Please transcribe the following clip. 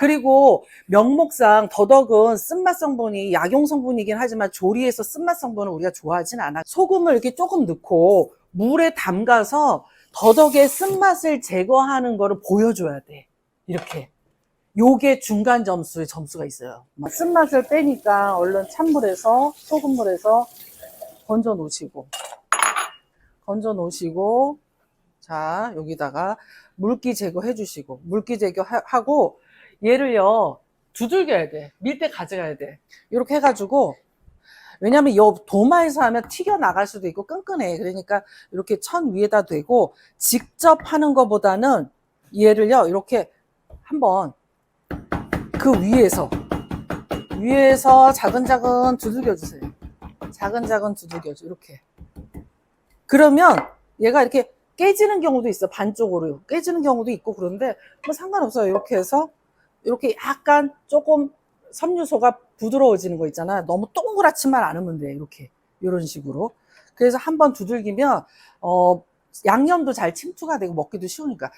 그리고 명목상 더덕은 쓴맛 성분이 약용 성분이긴 하지만 조리에서 쓴맛 성분을 우리가 좋아하진 않아. 소금을 이렇게 조금 넣고 물에 담가서 더덕의 쓴맛을 제거하는 거를 보여줘야 돼. 이렇게. 요게 중간 점수의 점수가 있어요. 쓴맛을 빼니까 얼른 찬물에서 소금물에서 건져 놓으시고 건져 놓으시고 자 여기다가 물기 제거해 주시고 물기 제거하고 얘를요 두들겨야 돼. 밀대 가져가야 돼. 이렇게 해가지고 왜냐면 요 도마에서 하면 튀겨 나갈 수도 있고 끈끈해. 그러니까 이렇게 천 위에다 대고 직접 하는 것보다는 얘를요 이렇게 한번 그 위에서 위에서 자근자근 두들겨 주세요. 자근자근 두들겨 줘 이렇게. 그러면 얘가 이렇게 깨지는 경우도 있어 반쪽으로. 깨지는 경우도 있고 그런데 뭐 상관없어요. 이렇게 해서 이렇게 약간 조금 섬유소가 부드러워지는 거 있잖아. 너무 동그랗지만 않으면 돼. 이렇게. 이런 식으로. 그래서 한번 두들기면 어 양념도 잘 침투가 되고 먹기도 쉬우니까